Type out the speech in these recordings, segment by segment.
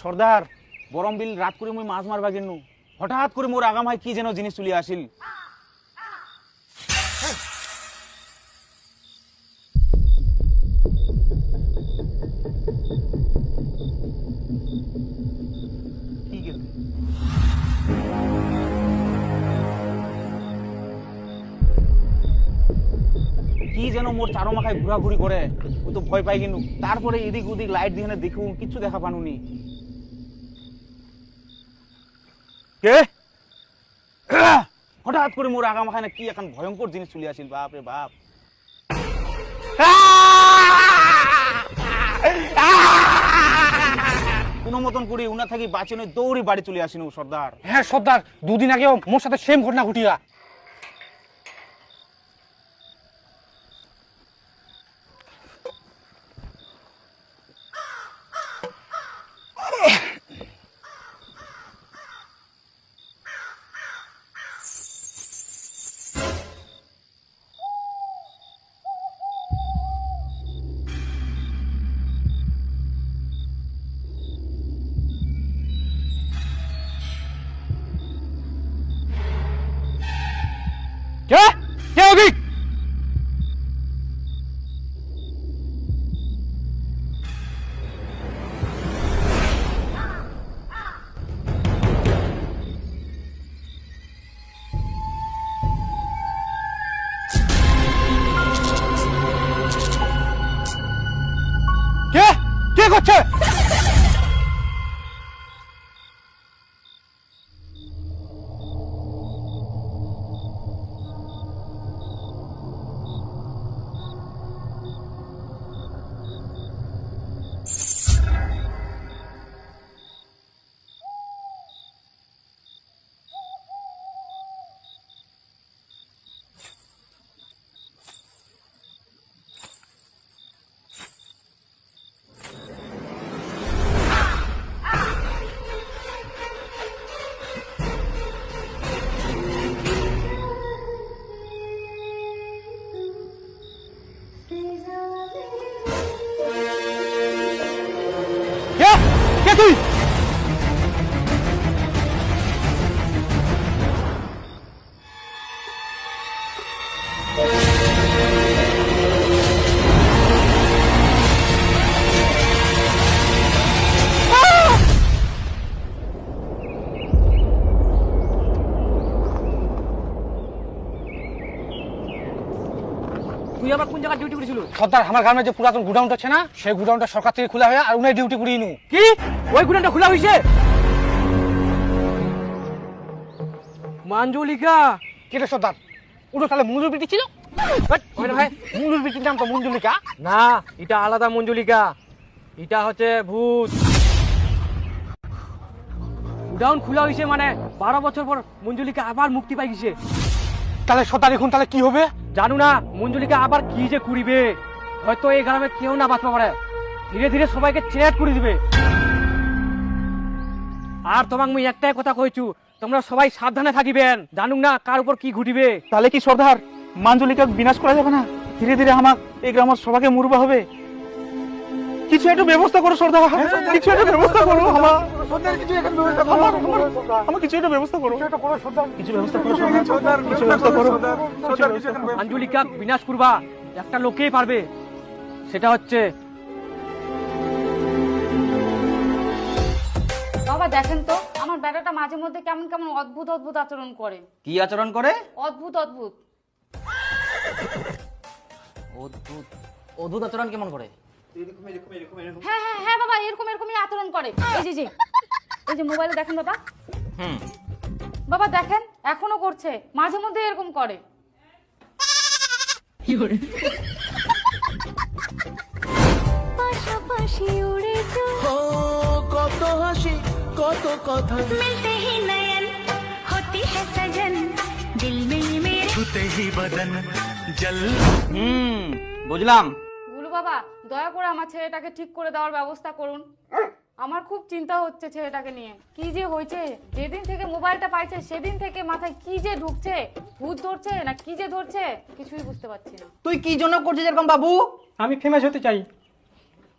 সর্দার, গরম বিল রাত করে মুই মাছ মারবা গেনু। হঠাৎ করে মোর আগাম হয় কি যেন জিনিস চলে আসিল। কি যেন মোর চারো মাথায় ঘোরাঘুরি করে, ও তো ভয় পাই গেনু। তারপরে এদিক ওদিক লাইট দিয়ে দেখু কিচ্ছু দেখা পানুনি। কে? হঠাৎ করে মোর আগাম মাখায় কি এখন ভয়ঙ্কর জিনিস চলে আসিল বাপ রে বাপ। কোনো মতন করে উনা থাকি বাঁচে নয় দৌড়ি বাড়ি চলে আসিনি সর্দার। হ্যাঁ সর্দার দুদিন আগেও মোর সাথে সেম ঘটনা ঘটিয়া। সর্দার আমার গ্রামে যে পুরাতন গুডাউনটা আছে না সেই গুডাউনটা সরকার থেকে খোলা হয়ে আর উনি ডিউটি করিয়ে নু কি? ওই গুদানটা খোলা হয়েছে? মাঞ্জলিকা! কে রে সর্দার? ওটা তাহলে মঞ্জুর বিটি ছিল? ভাই মঞ্জুর বিটির নাম তো মঞ্জুলিকা। না এটা আলাদা মঞ্জুলিকা। এটা হচ্ছে ভূত। গুডাউন খোলা হয়েছে মানে বারো বছর পর মঞ্জুলিকা আবার মুক্তি পাই গেছে তাহলে সর্দার এখন তাহলে কি হবে? জানু না, মঞ্জুলিকে আবার কি যে করিবে হয়তো এই গ্রামে কেউ না বাঁচতে পারে। ধীরে ধীরে সবাইকে চেট করে দিবে। আর তোমাক মুই একটাই কথা কইছু তোমরা সবাই সাবধানে থাকিবেন। জানুক না কার উপর কি ঘটিবে। তাহলে কি সর্দার? মাঞ্জুলিকে বিনাশ করা যাবে না? ধীরে ধীরে আমার এই গ্রামের সবাইকে মুরবা হবে। কিছু একটা ব্যবস্থা করো সর্দার কিছু একটা ব্যবস্থা করো সর্দার কিছু এখন ব্যবস্থা আমার আমার- আমার কিছু একটা ব্যবস্থা করো। কিছু ব্যবস্থা করো সর্দার। কিছু ব্যবস্থা করো। কিছু ব্যবস্থা করো। আঞ্জলিকা বিনাশ করবা একটা লোকেই পারবে। সেটা হচ্ছে বাবা দেখেন তো আমার বেটাটা মাঝে মধ্যে কেমন কেমন অদ্ভুত অদ্ভুত আচরণ করে। কি আচরণ করে? অদ্ভুত অদ্ভুত। অদ্ভুত অদ্ভুত আচরণ কেমন করে? হ্যাঁ হ্যাঁ হ্যাঁ বাবা এরকম এরকমই আচরণ করে। এই যে এই যে মোবাইলে দেখেন বাবা। হুম। বাবা দেখেন এখনও করছে মাঝে মধ্যে এরকম করে। পাশাপাশি উড়ে ও কত হাসি কত কথা। মিলতে হি নয়ন হতি হ্যায় সজন। দিল মে মেরে। ছুতে হি বদন জল। হুম বুঝলাম। গুলু বাবা দয়া করে আমার ছেলেটাকে ঠিক করে দেওয়ার ব্যবস্থা করুন। আমার খুব চিন্তা হচ্ছে ছেলেটাকে নিয়ে। কি যে হয়েছে? যেদিন থেকে মোবাইলটা পাইছে সেদিন থেকে মাথায় কি যে ঢুকছে? ভূত ধরছে না কি যে ধরছে? কিছুই বুঝতে পারছি না। তুই কি জন্য করছিস এরকম বাবু? আমি ফেমাস হতে চাই।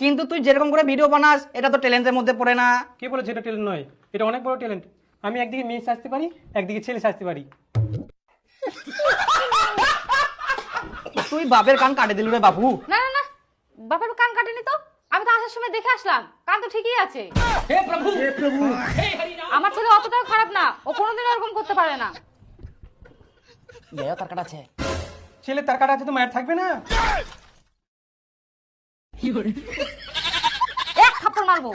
কিন্তু তুই যেরকম করে ভিডিও বানাস এটা তো ট্যালেন্টের মধ্যে পড়ে না। কে বলেছে এটা ট্যালেন্ট নয়? এটা অনেক বড় ট্যালেন্ট আমি একদিকে মেয়ে সাজতে পারি একদিকে ছেলে সাজতে পারি। তুই বাপের কান কাটে দিল রে বাবু। না না বাপের কান কাটেনি তো? আমি তো আসার সময় দেখে আসলাম। কান তো ঠিকই আছে। আমার ছেলে অতটাও খারাপ না। ও কোনোদিন ওরকম করতে পারে না। তার কাটাছে ছেলে তার কাটা আছে তো মায়ের থাকবে না? এক থাপ্পড় মারবো।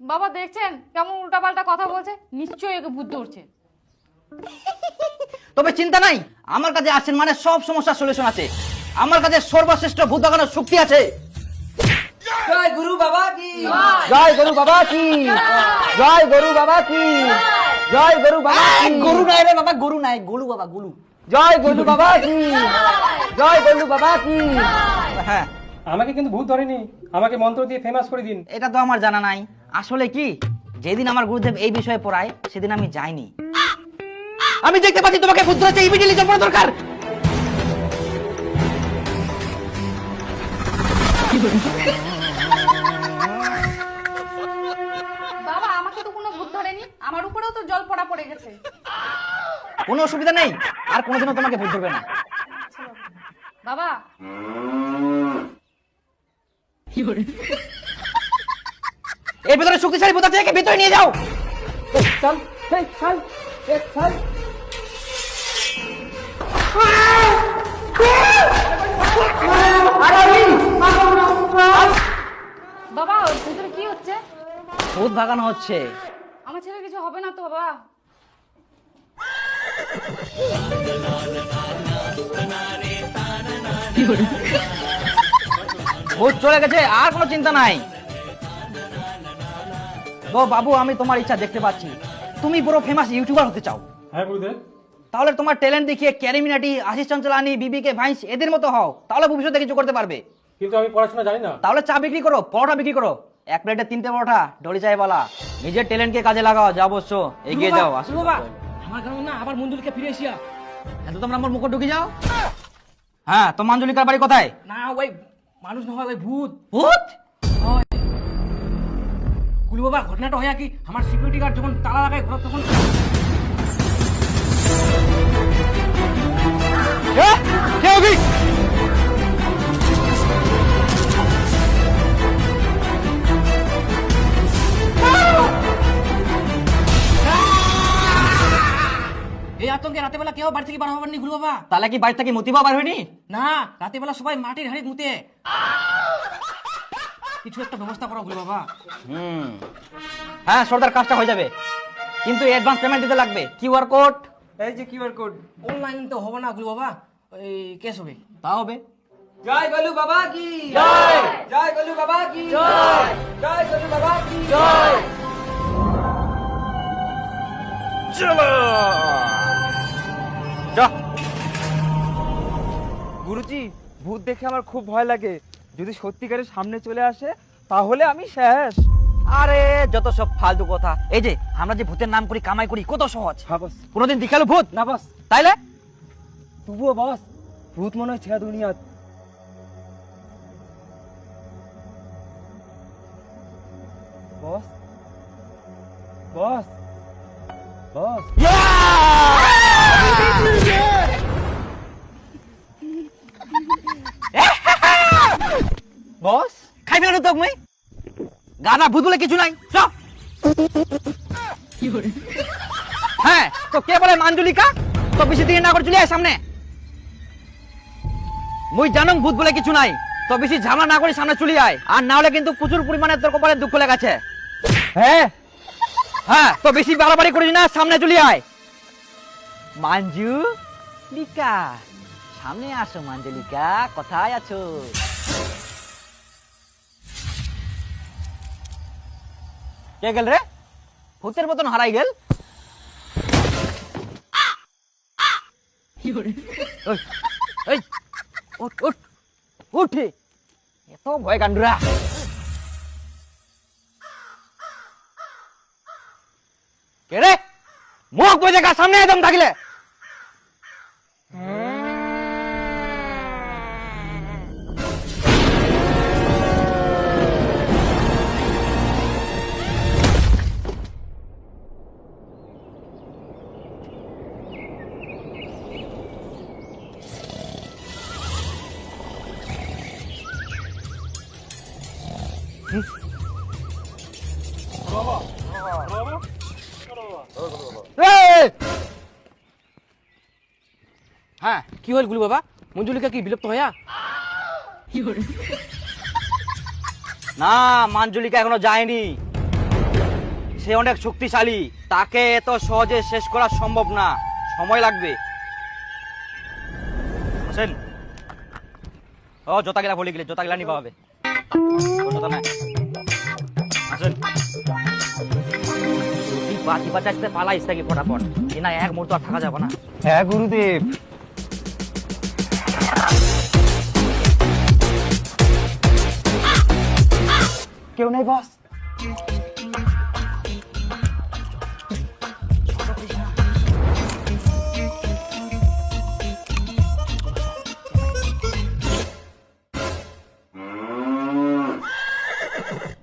বাবা দেখছেন কেমন উল্টাপাল্টা কথা বলছে? নিশ্চয়ই একে বুদ্ধ উঠছে তবে চিন্তা নাই। আমার কাছে আছেন মানে সব সমস্যার সলিউশন আছে। আমার কাছে সর্বশ্রেষ্ঠ ভূত ভাগানোর শক্তি আছে। জয় গুরু বাবা কি? জয় গরু বাবা কি? জয় গরু বাবা কি? জয় গরু বাবা কি? গরু নাই রে বাবা গরু নাই গরু বাবা গরু জয় গরু বাবা কি? জয় গরু বাবা কি? হ্যাঁ। আমাকে কিন্তু ভূত ধরেনি। আমাকে মন্ত্র দিয়ে ফেমাস করে দিন। এটা তো আমার জানা নাই। আসলে কি? যেদিন আমার গুরুদেব এই বিষয়ে পড়ায় সেদিন আমি যাইনি। আমি দেখতে পাচ্ছি তোমাকে ভূত ধরেছে ইমিডিয়েটলি জন্ম দরকার। বাবা আমাকে তো কোনো ভূত ধরেনি আমার উপরেও তো জল পড়া পড়ে গেছে কোনো অসুবিধা নেই আর কোনোদিনও তোমাকে ভূত ধরবে না বাবা এর ভিতরে শক্তিশালী ভূত আছে একে ভিতরে নিয়ে যাও চল এই, চল এই, চল বাবা! ওর ভিতরে কি হচ্ছে? ভূত ভাগানো হচ্ছে। আমার ছেলে কিছু হবে না তো বাবা। ভূত চলে গেছে আর কোনো চিন্তা নাই। তো বাবু আমি তোমার ইচ্ছা দেখতে পাচ্ছি। তুমি পুরো ফেমাস ইউটিউবার হতে চাও। হ্যাঁ গুরুদেব। তাহলে তোমার ট্যালেন্ট দেখিয়ে ক্যারিমিনাটি আশিস চঞ্চলানি বিবিকে ভাইস এদের মতো হও। তাহলে ভবিষ্যতে কিছু করতে পারবে। কিন্তু আমি পড়াশোনা জানি না। তাহলে চা বিক্রি করো পরোটা বিক্রি করো। এক প্লেটে তিনটে পরোটা ডলি চাই বলা নিজের ট্যালেন্টকে কাজে লাগাও যা অবশ্য এগিয়ে যাও আসো। বাবা আমার গ্রামে না আবার মন্দিরকে ফিরে এসিয়া এত তোমরা আমার মুখে ঢুকে যাও। হ্যাঁ তো মাঞ্জলিকার বাড়ি কোথায়? না ওই মানুষ না হয় ওই ভূত। ভূত? কুলু বাবা ঘটনাটা হইয়া কি আমার সিকিউরিটি গার্ড যখন তালা লাগায় ঘর তখন এ, কে আতঙ্কে রাতে বেলা কেউ বাড়ি থেকে বার হবার নি গুলু বাবা। তাহলে কি বাড়ি থেকে মতিবা বার হয়নি? না রাতে বেলা সবাই মাটির হাড়ি মুতে। কিছু একটা ব্যবস্থা করো গুলু বাবা। হুম। হ্যাঁ সর্দার কাজটা হয়ে যাবে। কিন্তু অ্যাডভান্স পেমেন্ট দিতে লাগবে। QR code? এই যে কিউআর কোড। অনলাইন তো হবে না গুলু বাবা। এই কেস হবে। তা হবে। জয় গলু বাবা কি? জয়! জয় গলু বাবা কি? জয়! জয় গলু বাবা কি? জয়! গুরুজি ভূত দেখে আমার খুব ভয় লাগে। যদি সত্যিকারের সামনে চলে আসে তাহলে আমি শেষ। আরে যত সব ফালতু কথা। এই যে আমরা যে ভূতের নাম করি কামাই করি কত সহজ। হ্যাঁ বস। কোনোদিন দেখাল ভূত? না বস। তাইলে? তবুও বস ভূত মনে হয় ছেড়া দুনিয়া বস বস বস। বস, খাই ফেলো তো মই। গানা ভূত বলে কিছু নাই, চ। হ্যাঁ তো কে বলে মাঞ্জলিকা? তো বেশি দিন না করে চলে সামনে। মুই জানং ভূত বলে কিছু নাই, তো বেশি ঝামেলা না করে সামনে চলে আয়। আর না হলে কিন্তু প্রচুর পরিমাণে তোর কপালে দুঃখ লেগেছে হ্যাঁ? হ্যাঁ তো বেশি বাড়াবাড়ি করিস না, সামনে চলে আয়। মাঞ্জু লিকা। সামনে আসো, মাঞ্জলিকা। কোথায় আছো? কে গেল রে? ভূতের মতন হারাই গেল। উঠ এত ভয় কাণ্ডুরা কে রে? মুখ বুঝে সামনে একদম থাকলে? কি হল গুলু বাবা? মঞ্জুলিকা কি বিলুপ্ত হইয়া না মাঞ্জুলিকা এখনও যায়নি। সে অনেক শক্তিশালী। তাকে এত সহজে শেষ করা সম্ভব না। সময় লাগবে। হোসেন ও জোতা গেলা ভুলে গেলে জোতা গেলা নিবা হবে। জোতা নাই। আসেন। বাতি বাঁচাইতে পালাইস থাকি ফটাফট? এ না এক মুহূর্ত আর থাকা যাবে না। হ্যাঁ গুরুদেব। কেউ নেই বস।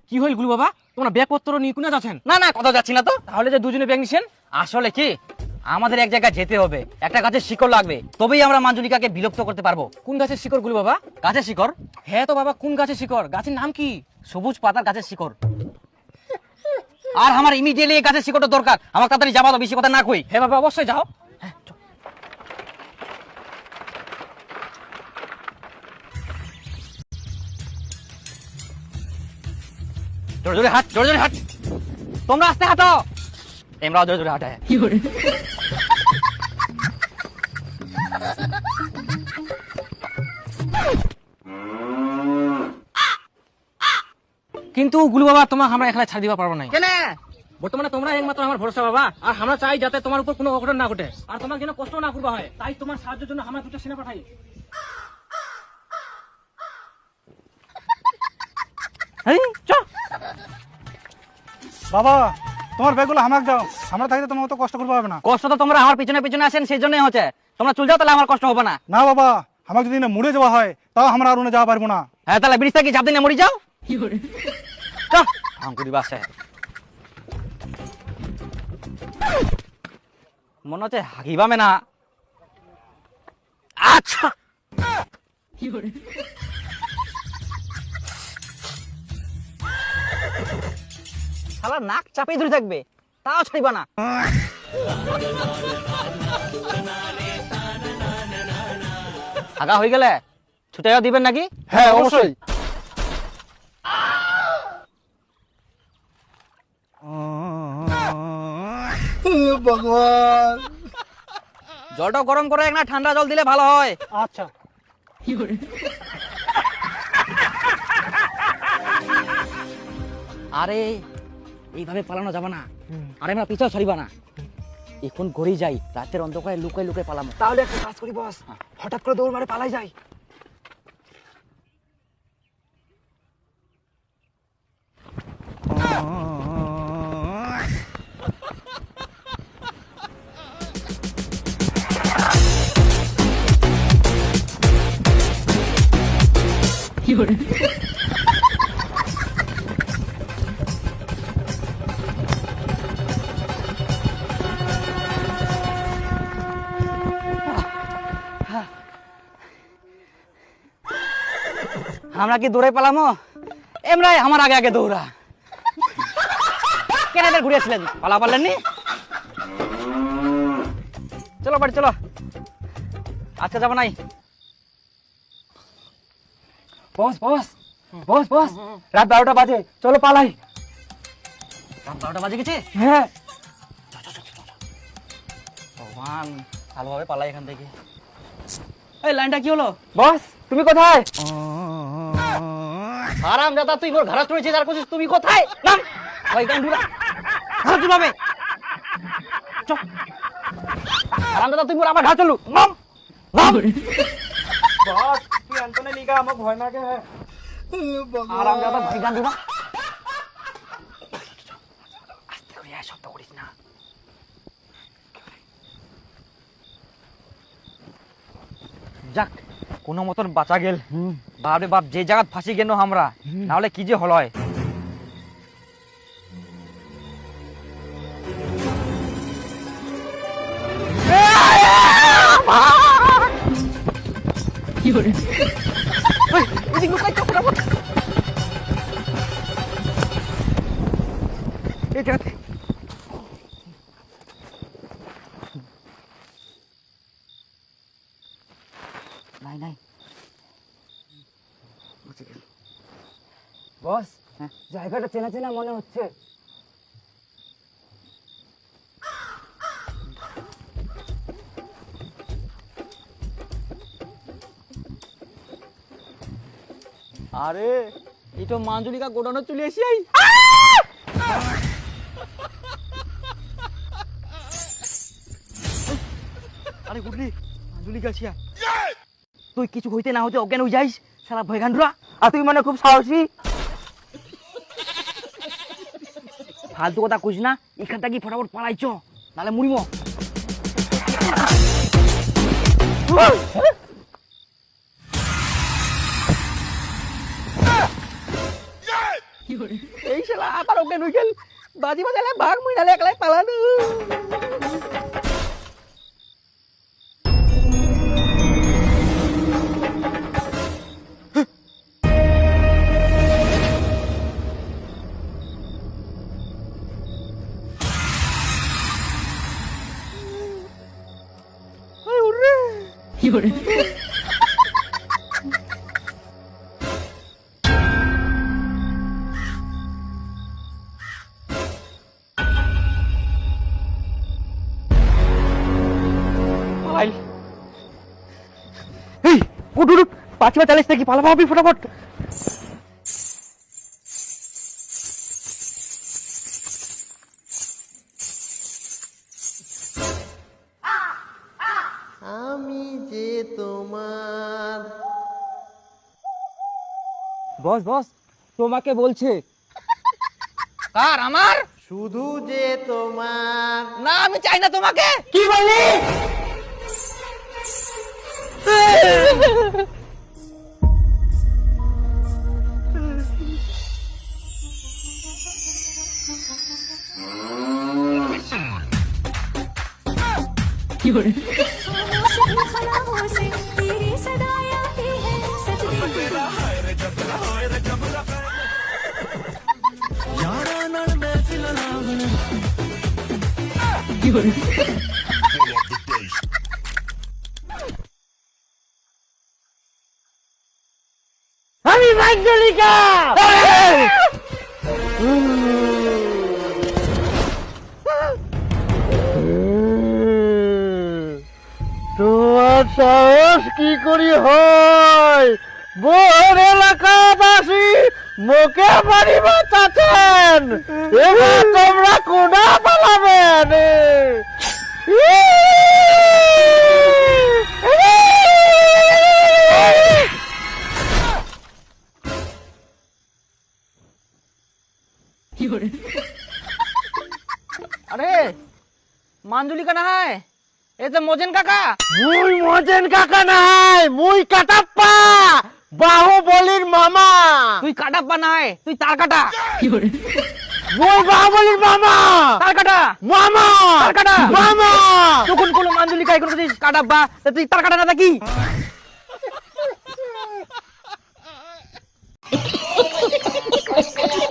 কি হইল গুলু বাবা? তোমরা ব্যাগপত্র নিয়ে কোনে যাচ্ছেন? না না কথা যাচ্ছি না তো। তাহলে যে দুজনে ব্যাগ নিছেন আসলে কি? আমাদের এক জায়গায় যেতে হবে। একটা গাছের শিকড় লাগবে। তবেই আমরা মাঞ্জুলিকাকে বিলুপ্ত করতে পারব। কোন গাছের শিকড় গুলু বাবা? গাছের শিকড়? হ্যাঁ তো বাবা কোন গাছের শিকড়? গাছের নাম কি? সবুজ পাতার গাছের শিকড়। আর আমার ইমিডিয়েটলি এই গাছের শিকড়টা দরকার। আমার তাড়াতাড়ি যাবা তো, বেশি কথা না কই। হ্যাঁ বাবা, অবশ্যই যাও। জোরে জোরে হাট তোমরা আস্তে হাঁটো। এমরাও কিন্তু গুলু বাবা তোমাকে আমরা এখানে ছাড় দিবা পারব না। কেন? বর্তমানে তোমরা একমাত্র আমার ভরসা বাবা। আর আমরা চাই যাতে তোমার উপর কোনো অঘটন না ঘটে। আর তোমার যেন কষ্ট না করবা হয় তাই তোমার সাহায্যের জন্য আমরা দুটো সেনা পাঠাই। এই চ। বাবা তোমার ব্যাগগুলো আমাকে দাও। আমরা থাকতে তোমার অত কষ্ট করব হবে না। কষ্ট তো তোমরা আমার পিছনে পিছনে আসেন সেই জন্যই হচ্ছে। তোমরা চলে যাও তাহলে আমার কষ্ট হবে না। না বাবা আমাকে যদি না মুড়ে যাওয়া হয় তাও আমরা আর উনে যাওয়া পারব না। হ্যাঁ তাহলে ব্রিজ থেকে ঝাঁপ দিনে মরি যাও? আঙ্কুরি বাসায় মনে হচ্ছে হাগিবামে না। আচ্ছা। শালা নাক চাপিয়ে ধরে থাকবে তাও ছাড়িবা না। আগা হয়ে গেলে ছুটাইয়া দিবেন নাকি? হ্যাঁ অবশ্যই। জলটা গরম করে এক না ঠান্ডা জল দিলে ভালো হয়। আচ্ছা। আরে এইভাবে পালানো যাবে না। আরে আমরা পিছাও ছাড়িবা না। এখন ঘরেই যাই রাতের অন্ধকারে লুকাই লুকাই পালামো। তাহলে একটা কাজ করি বস। হঠাৎ করে দৌড় মারে পালাই যাই। আমরা কি দৌড়ে পালামো? এমরাই আমার আগে আগে দৌড়া। কেন এদের ঘুরিয়েছিলেন পালা পারলেননি চলো বাড়ি, চলো। আজকে যাব নাই। বস বস বস বস। রাত বারোটা বাজে চলো পালাই। রাত বারোটা বাজে গেছে? হ্যাঁ। ভগবান ভালোভাবে পালাই এখান থেকে। এই লাইনটা কি হলো? বস তুমি কোথায়? আরাম দাদা তুই মোর ঘরে চলেছিস আর করছিস তুমি কোথায়? নাম! ওই গান ঢুলা চুলাবে আরাম দাদা তুই মোর আমার ঘরে চলু নাম! নাম! বস লিগা আমার ভয় লাগে। আরাম দাদা ভাই গান ঢুলা আস্তে করে আয়, শব্দ করিস না। যাক কোনো মতন বাঁচা গেল। বাপরে বাপ যে জায়গা ফাঁসি গেল আমরা নাহলে কি যে হল বস জায়গাটা চেনা চেনা মনে হচ্ছে। আরে এই তো মাঞ্জলিকা গোডাউনে চলে এসি আই আরে গুডলি আঞ্জলি গাছিয়া তুই কিছু হইতে না হইতে অজ্ঞান হয়ে যাইস সারা ভয়গান্ডরা আর তুই মানে খুব সাহসী। ফালতু কথা কইস না, এখান থেকে ফটাফট পালাইছ, নালে মুড়িম এই শালা আবার ওকে হয়ে বাজি বাজালে ভাগ মুই নালে একলাই পালানো উঠ পাঁচবা চালিস নাকি? পালাবা হবি ফটাফট। বস বস তোমাকে বলছে। কার আমার? শুধু যে তোমার। না আমি চাই না তোমাকে। কি বললি? আমি মাঞ্জলিকা তোমার সাহস কি করি হয়? বোর এলাকাবাসী মুখে মারিব চাচ্ছেন এবার তোমরা কোনা পালাবেন আরে মাঞ্জলিকা না হয় এই তো মজেন কাকা। মুই মজেন কাকা নাই মুই কাটাপ্পা বাহুবলির মামা। তুই কাটাপ্পা নাই তুই তার কাটা। মুই বাহুবলির মামা! তার কাটা? মামা! তার কাটা? মামা! তখন কোনো মাঞ্জলিকা এখন করছিস কাটা বা তুই তার কাটা না তা কি?